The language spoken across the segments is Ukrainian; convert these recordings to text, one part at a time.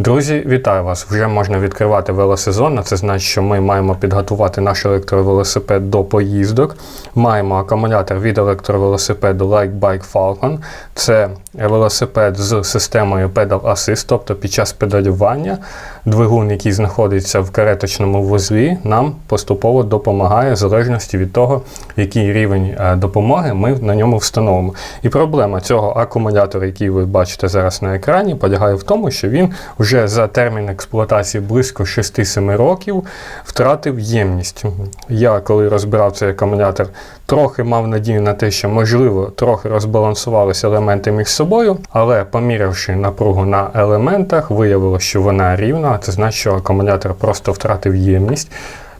Друзі, вітаю вас! Вже можна відкривати велосезон. Це значить, що ми маємо підготувати наш електровелосипед до поїздок. Маємо акумулятор від електровелосипеду Like Bike Falcon. Це велосипед з системою Pedal Assist, тобто під час педалювання двигун, який знаходиться в кареточному вузлі, нам поступово допомагає в залежності від того, який рівень е, допомоги ми на ньому встановимо. І проблема цього акумулятора, який ви бачите зараз на екрані, полягає в тому, що він вже за термін експлуатації близько 6-7 років втратив ємність. Я, коли розбирав цей акумулятор, трохи мав надію на те, що можливо трохи розбалансувалися елементи між собою, але помірявши напругу на елементах, виявилося, що вона рівна, це значить, що акумулятор просто втратив ємність.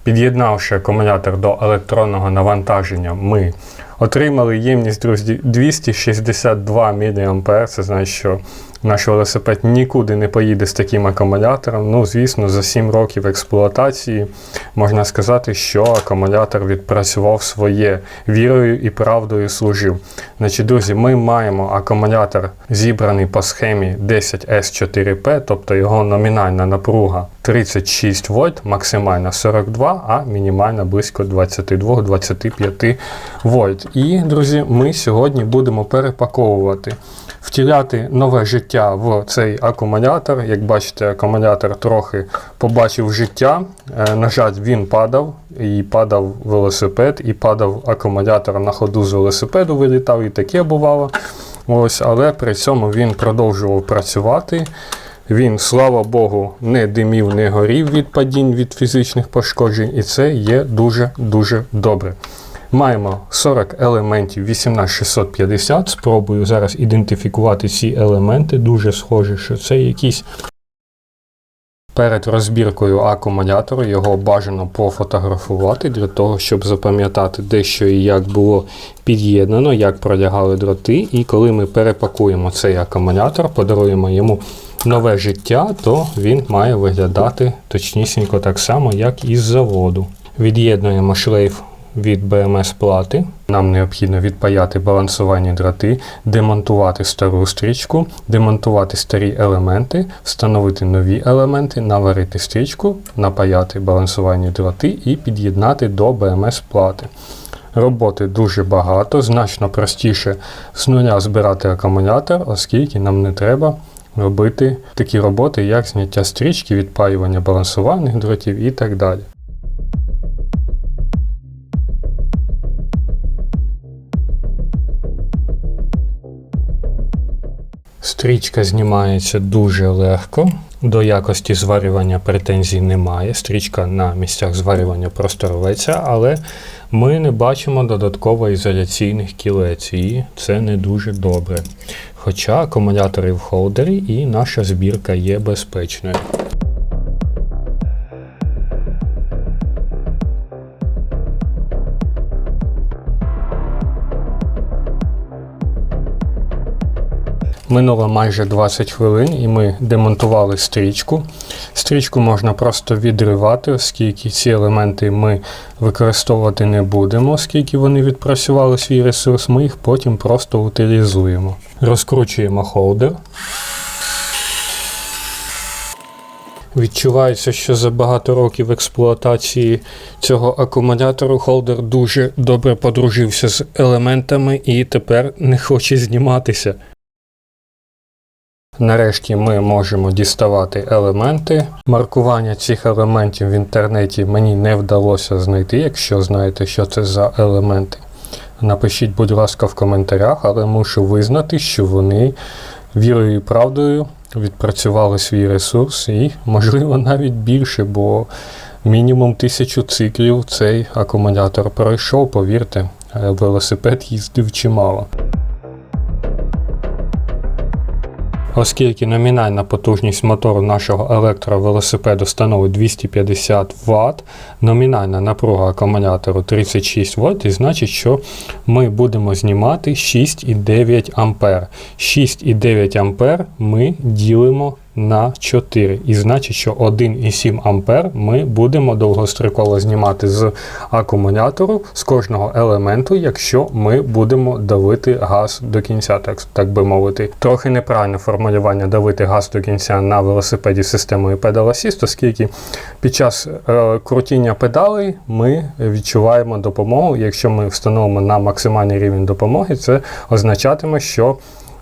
Під'єднавши акумулятор до електронного навантаження, ми отримали ємність друзі, 262 мА. Це значить, що наш велосипед нікуди не поїде з таким акумулятором. Ну, звісно, за 7 років експлуатації можна сказати, що акумулятор відпрацював своє вірою і правдою служив. Значить, друзі, ми маємо акумулятор зібраний по схемі 10S4P, тобто його номінальна напруга 36 вольт, максимальна 42, а мінімальна близько 22-25 вольт. І, друзі, ми сьогодні будемо перепаковувати, втіляти нове життя в цей акумулятор. Як бачите, акумулятор трохи побачив життя. Е, На жаль, він падав, і падав велосипед, і падав акумулятор на ходу з велосипеду, вилітав, і таке бувало. Ось, Але при цьому він продовжував працювати. Він, слава Богу, не димів, не горів від падінь від фізичних пошкоджень, і це є дуже-дуже добре. Маємо 40 елементів 18650. Спробую зараз ідентифікувати ці елементи. Дуже схоже, що це якісь. Перед розбіркою акумулятору його бажано пофотографувати для того, щоб запам'ятати дещо і як було під'єднано, як пролягали дроти. І коли ми перепакуємо цей акумулятор, подаруємо йому нове життя, то він має виглядати точнісінько так само, як із заводу. Від'єднуємо шлейф від БМС плати. Нам необхідно відпаяти балансувальні дроти, демонтувати стару стрічку, демонтувати старі елементи, встановити нові елементи, наварити стрічку, напаяти балансувальні дроти і під'єднати до БМС плати. Роботи дуже багато, значно простіше з нуля збирати акумулятор, оскільки нам не треба робити такі роботи, як зняття стрічки, відпаювання балансувальних дротів і так далі. Стрічка знімається дуже легко. До якості зварювання претензій немає. Стрічка на місцях зварювання просто рветься, але ми не бачимо додатково ізоляційних кілець, і це не дуже добре. Хоча акумулятори в холдері і наша збірка є безпечною. Минуло майже 20 хвилин і ми демонтували стрічку. Стрічку можна просто відривати, оскільки ці елементи ми використовувати не будемо, оскільки вони відпрацювали свій ресурс, ми їх потім просто утилізуємо. Розкручуємо холдер. Відчувається, що за багато років експлуатації цього акумулятору холдер дуже добре подружився з елементами і тепер не хоче зніматися. Нарешті ми можемо діставати елементи. Маркування цих елементів в інтернеті мені не вдалося знайти, якщо знаєте, що це за елементи. Напишіть, будь ласка, в коментарях, але мушу визнати, що вони вірою і правдою відпрацювали свій ресурс і, можливо, навіть більше, бо мінімум тисячу циклів цей акумулятор пройшов, повірте, велосипед їздив чимало. Оскільки номінальна потужність мотору нашого електровелосипеду становить 250 Вт, номінальна напруга акумулятору 36 Вт, і значить, що ми будемо знімати 6,9 А. 6,9 А ми ділимо на 4. І значить, що 1,7 ампер ми будемо довгостроково знімати з акумулятору з кожного елементу, якщо ми будемо давити газ до кінця, так, так би мовити. Трохи неправильне формулювання давити газ до кінця на велосипеді системою Pedal оскільки під час е, крутіння педалей ми відчуваємо допомогу. Якщо ми встановимо на максимальний рівень допомоги, це означатиме, що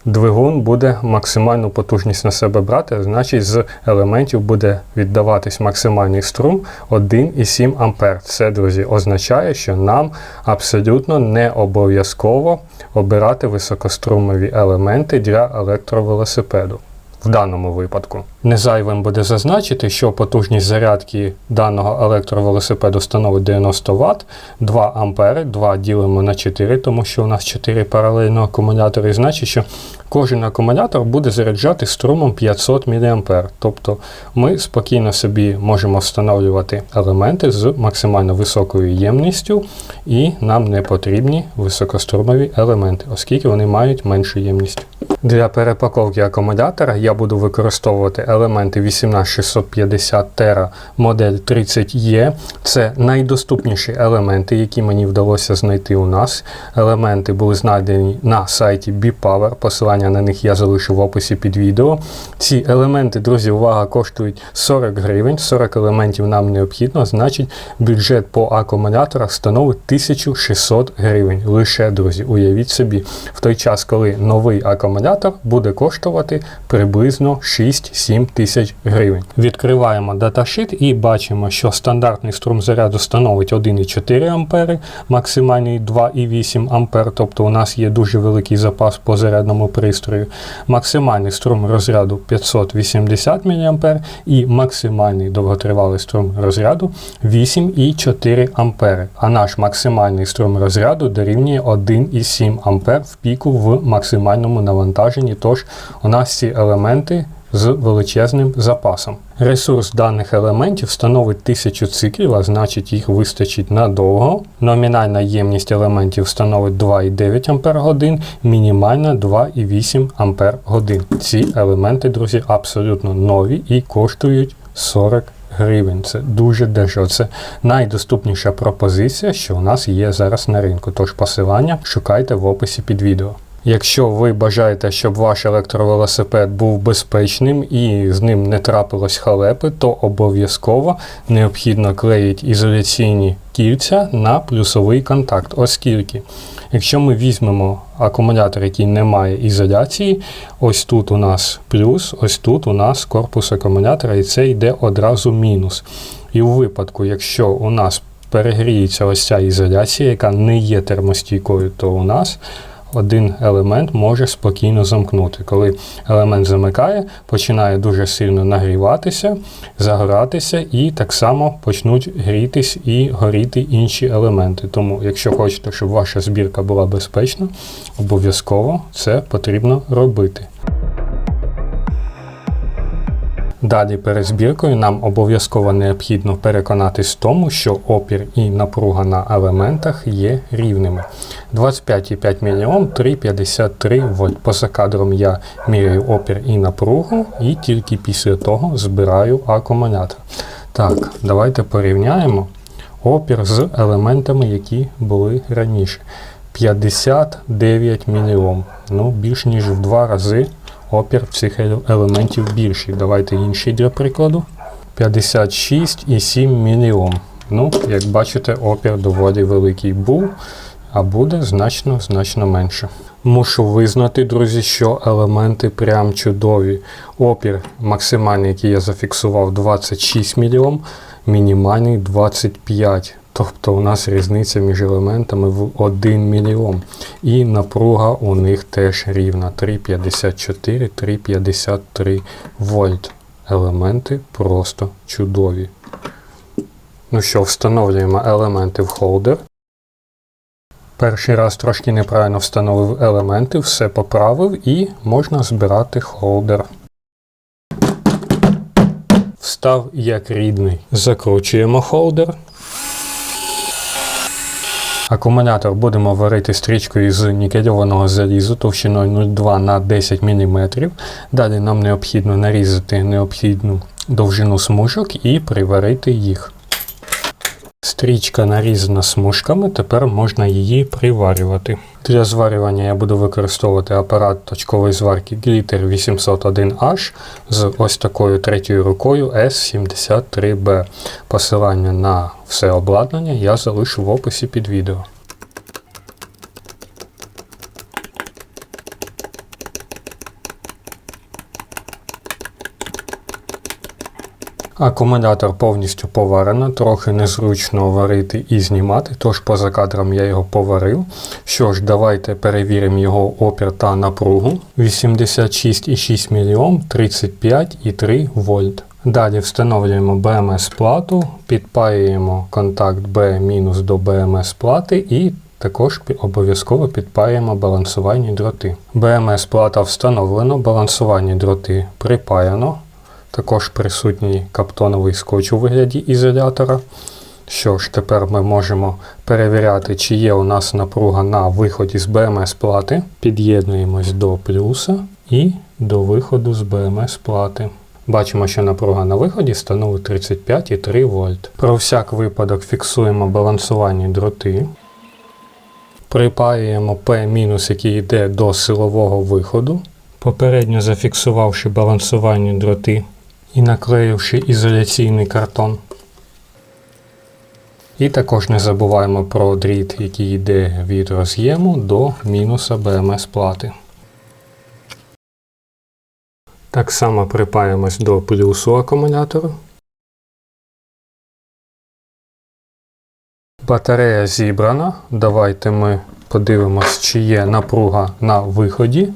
Двигун буде максимальну потужність на себе брати, значить з елементів буде віддаватись максимальний струм 1,7 А. Це, друзі, означає, що нам абсолютно не обов'язково обирати високострумові елементи для електровелосипеду. В даному випадку незайвим буде зазначити, що потужність зарядки даного електровелосипеду становить 90 Вт, 2 ампери, 2 ділимо на 4, тому що у нас 4 паралельно акумулятори, значить, що кожен акумулятор буде заряджати струмом 500 мА. Тобто ми спокійно собі можемо встановлювати елементи з максимально високою ємністю, і нам не потрібні високострумові елементи, оскільки вони мають меншу ємність. Для перепаковки акумулятора я буду використовувати елементи 18650 Tera модель 30E. Це найдоступніші елементи, які мені вдалося знайти у нас. Елементи були знайдені на сайті BPower. Посилання на них я залишу в описі під відео. Ці елементи, друзі, увага, коштують 40 гривень. 40 елементів нам необхідно, значить, бюджет по акумуляторах становить 1600 гривень. Лише, друзі, уявіть собі, в той час, коли новий акумулятор буде коштувати приблизно 6-7 тисяч гривень. Відкриваємо даташит і бачимо, що стандартний струм заряду становить 1,4 ампери, максимальний 2,8 ампер, тобто у нас є дуже великий запас по зарядному пристрою. Максимальний струм розряду 580 мА і максимальний довготривалий струм розряду 8,4 ампери. А наш максимальний струм розряду дорівнює 1,7 ампер в піку в максимальному навантаженні. Тож у нас ці елементи з величезним запасом. Ресурс даних елементів становить 1000 циклів, а значить їх вистачить надовго. Номінальна ємність елементів становить 2,9 Ах, мінімальна 2,8 Ах. Ці елементи, друзі, абсолютно нові і коштують 40 гривень. Це дуже дешево. Це найдоступніша пропозиція, що у нас є зараз на ринку. Тож посилання шукайте в описі під відео. Якщо ви бажаєте, щоб ваш електровелосипед був безпечним і з ним не трапилось халепи, то обов'язково необхідно клеїти ізоляційні кільця на плюсовий контакт, оскільки, якщо ми візьмемо акумулятор, який не має ізоляції, ось тут у нас плюс, ось тут у нас корпус акумулятора, і це йде одразу мінус. І у випадку, якщо у нас перегріється ось ця ізоляція, яка не є термостійкою, то у нас один елемент може спокійно замкнути. Коли елемент замикає, починає дуже сильно нагріватися, загоратися, і так само почнуть грітись і горіти інші елементи. Тому, якщо хочете, щоб ваша збірка була безпечна, обов'язково це потрібно робити. Далі перед збіркою нам обов'язково необхідно переконатись в тому, що опір і напруга на елементах є рівними. 25,5 мОм 3,53 вольт. Поза кадром я міряю опір і напругу, і тільки після того збираю акумулятор. Так, давайте порівняємо опір з елементами, які були раніше. 59 мільйом. Ну, більш ніж в два рази опір цих елементів більший. Давайте інший для прикладу. 56,7 мільйом. Ну, як бачите, опір доволі великий був, а буде значно значно менше. Мушу визнати, друзі, що елементи прям чудові. Опір максимальний, який я зафіксував, 26 мільйом, мінімальний 25 Тобто у нас різниця між елементами в 1 мільйон. І напруга у них теж рівна 3,54, 3,53 вольт. Елементи просто чудові. Ну що, встановлюємо елементи в холдер. Перший раз трошки неправильно встановив елементи, все поправив і можна збирати холдер. Встав як рідний. Закручуємо холдер. Акумулятор будемо варити стрічкою з нікельованого залізу товщиною 0,2 на 10 мм. Далі нам необхідно нарізати необхідну довжину смужок і приварити їх. Стрічка нарізана смужками, тепер можна її приварювати. Для зварювання я буду використовувати апарат точкової зварки Glitter 801H з ось такою третьою рукою S73B. Посилання на все обладнання я залишу в описі під відео. Акумулятор повністю поварено, трохи незручно варити і знімати, тож поза кадром я його поварив. Що ж, давайте перевіримо його опір та напругу. 86,6 мОм, 35,3 вольт. Далі встановлюємо BMS плату, підпаюємо контакт B- до BMS плати і також обов'язково підпаємо балансувальні дроти. BMS плата встановлено, балансувальні дроти припаяно. Також присутній каптоновий скотч у вигляді ізолятора. Що ж, тепер ми можемо перевіряти, чи є у нас напруга на виході з BMS плати. Під'єднуємось до плюса і до виходу з BMS плати. Бачимо, що напруга на виході становить 35,3 вольт. Про всяк випадок фіксуємо балансувальні дроти. Припаюємо P-, який йде до силового виходу. Попередньо зафіксувавши балансувальні дроти і наклеївши ізоляційний картон. І також не забуваємо про дріт, який йде від роз'єму до мінуса БМС плати. Так само припаємось до плюсу акумулятору. Батарея зібрана. Давайте ми подивимось, чи є напруга на виході.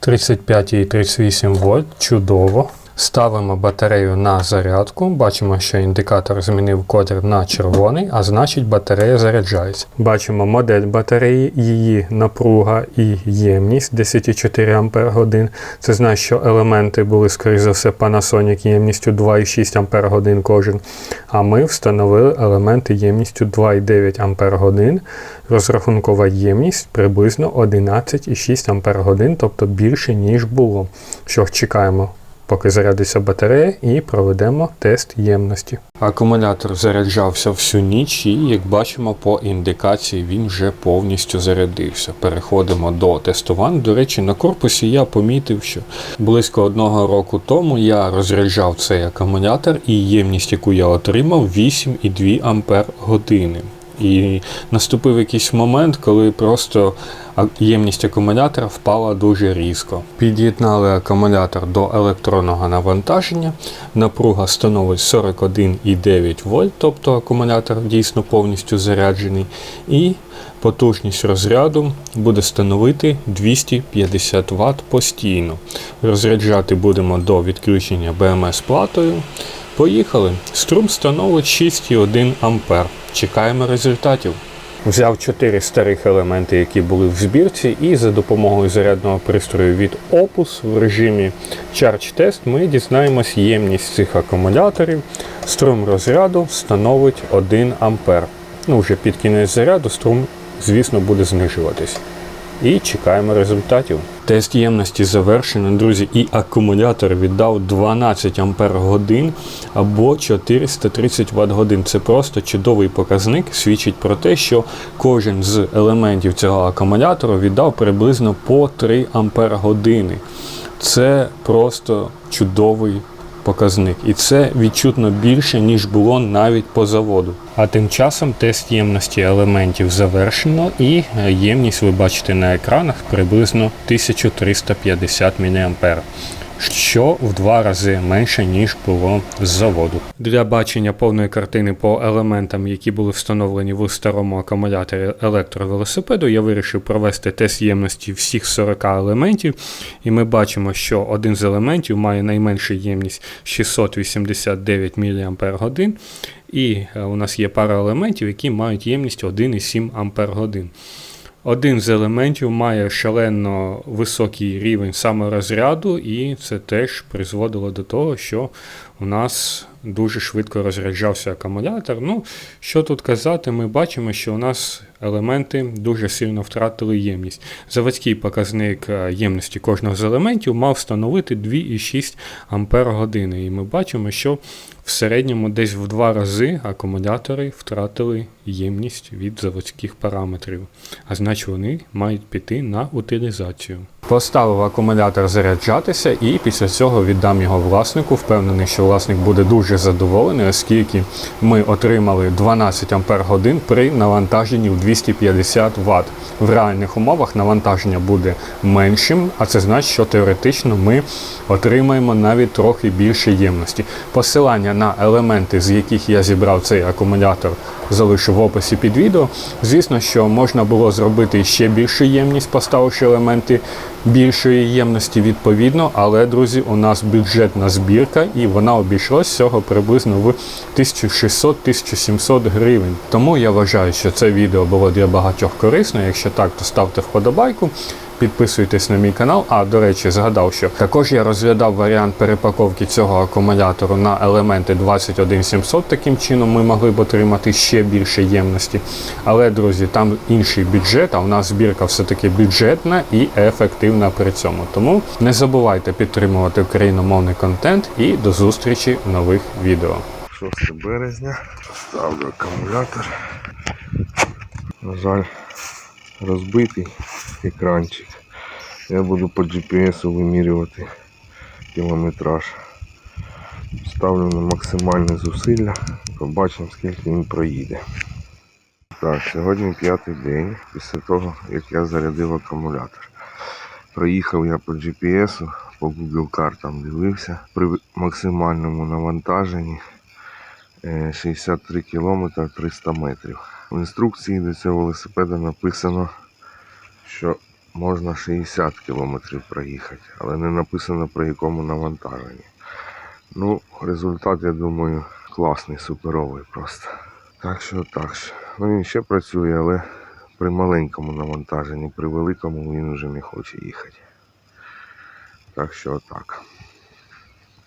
35,38 вольт. Чудово. Ставимо батарею на зарядку. Бачимо, що індикатор змінив колір на червоний, а значить батарея заряджається. Бачимо модель батареї, її напруга і ємність 10,4 Ах. Це значить, що елементи були, скоріш за все, Panasonic ємністю 2,6 Ах кожен. А ми встановили елементи ємністю 2,9 Ах. Розрахункова ємність приблизно 11,6 Ах, тобто більше, ніж було. Що чекаємо поки зарядиться батарея, і проведемо тест ємності. Акумулятор заряджався всю ніч, і як бачимо по індикації, він вже повністю зарядився. Переходимо до тестувань. До речі, на корпусі я помітив, що близько одного року тому я розряджав цей акумулятор, і ємність, яку я отримав, 8,2 Ампер години. І наступив якийсь момент, коли просто ємність акумулятора впала дуже різко. Під'єднали акумулятор до електронного навантаження. Напруга становить 41,9 вольт, тобто акумулятор дійсно повністю заряджений. І потужність розряду буде становити 250 Вт постійно. Розряджати будемо до відключення БМС платою. Поїхали. Струм становить 6,1 А. Чекаємо результатів. Взяв 4 старих елементи, які були в збірці, і за допомогою зарядного пристрою від Opus в режимі Charge Test ми дізнаємось ємність цих акумуляторів. Струм розряду становить 1 А. Ну, Вже під кінець заряду струм, звісно, буде знижуватись і чекаємо результатів. Тест ємності завершено, друзі, і акумулятор віддав 12 Ампер годин або 430 Вт годин. Це просто чудовий показник, свідчить про те, що кожен з елементів цього акумулятора віддав приблизно по 3 Ампер години. Це просто чудовий показник. І це відчутно більше, ніж було навіть по заводу. А тим часом тест ємності елементів завершено, і ємність ви бачите на екранах приблизно 1350 мА що в два рази менше, ніж було з заводу. Для бачення повної картини по елементам, які були встановлені в старому акумуляторі електровелосипеду, я вирішив провести тест ємності всіх 40 елементів, і ми бачимо, що один з елементів має найменшу ємність 689 мАч, і е, у нас є пара елементів, які мають ємність 1,7 Ах. Один з елементів має шалено високий рівень саморозряду, і це теж призводило до того, що у нас дуже швидко розряджався акумулятор. Ну, що тут казати, ми бачимо, що у нас елементи дуже сильно втратили ємність. Заводський показник е, ємності кожного з елементів мав становити 2,6 Ампер години. І ми бачимо, що в середньому десь в два рази акумулятори втратили ємність від заводських параметрів, а значить вони мають піти на утилізацію. Поставив акумулятор заряджатися і після цього віддам його власнику. Впевнений, що власник буде дуже задоволений, оскільки ми отримали 12 Ампер годин при навантаженні в 250 Вт. В реальних умовах навантаження буде меншим, а це значить, що теоретично ми отримаємо навіть трохи більше ємності. Посилання на елементи, з яких я зібрав цей акумулятор, залишу в описі під відео. Звісно, що можна було зробити ще більшу ємність, поставивши елементи більшої ємності відповідно, але, друзі, у нас бюджетна збірка і вона обійшлась всього приблизно в 1600-1700 гривень. Тому я вважаю, що це відео було для багатьох корисно. Якщо так, то ставте вподобайку. Підписуйтесь на мій канал. А до речі, згадав, що також я розглядав варіант перепаковки цього акумулятору на елементи 21700. Таким чином ми могли б отримати ще більше ємності. Але, друзі, там інший бюджет, а у нас збірка все-таки бюджетна і ефективна при цьому. Тому не забувайте підтримувати україномовний контент і до зустрічі в нових відео. 6 березня. Ставлю акумулятор. На жаль, розбитий екранчик. Я буду по GPS вимірювати кілометраж. Ставлю на максимальне зусилля. Побачимо скільки він проїде. Так, сьогодні п'ятий день після того, як я зарядив акумулятор. Проїхав я по GPS, по Google картам дивився. При максимальному навантаженні 63 км 300 метрів. В інструкції до цього велосипеда написано, що можна 60 км проїхати, але не написано при якому навантаженні. Ну, результат, я думаю, класний, суперовий просто. Так що так. що. Ну він ще працює, але при маленькому навантаженні, при великому він вже не хоче їхати. Так що так.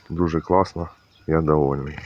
Дуже класно, я довольний.